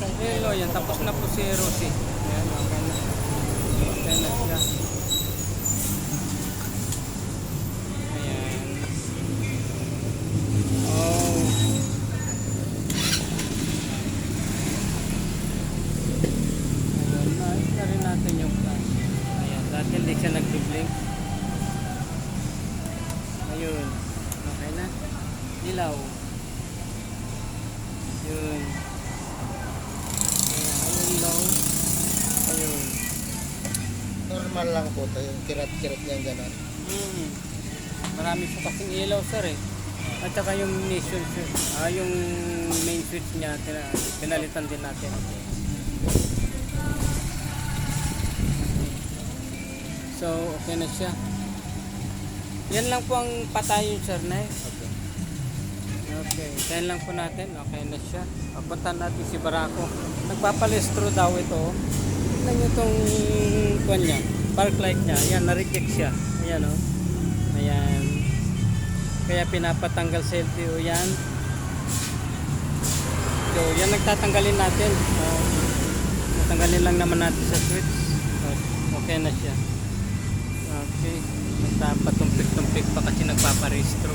Hello, yan. Tapos na po si Rosie. Ayan, okay na. Okay na siya. Ayan. Oh. Ayan, natin yung flash. Ayan, dati hindi siya nag-blink. Ayun. Okay na. Dilaw. Normal lang po ito, yung kirat-kirat niyang gano'n. Mm. Marami po kasing ilaw sir eh. At saka yung mission switch, ah, yung main switch niya, tina- pinalitan din natin. So, okay na siya. Yan lang po ang patayon sir na eh. Okay. Okay, kaya lang po natin. Okay na siya. Papunta natin si Barako. Nagpapalestro daw ito. Tignan nyo itong kwan niya. Park light niya. Ayan, na-reject siya. Ayan o. Ayan. Kaya pinapatanggal sa LTO yan. So, yan nagtatanggalin natin. Uh, natanggalin lang naman natin sa switch. Oh, Okay na siya. Okay. Basta patumpik-tumpik pa kasi nagpaparestro.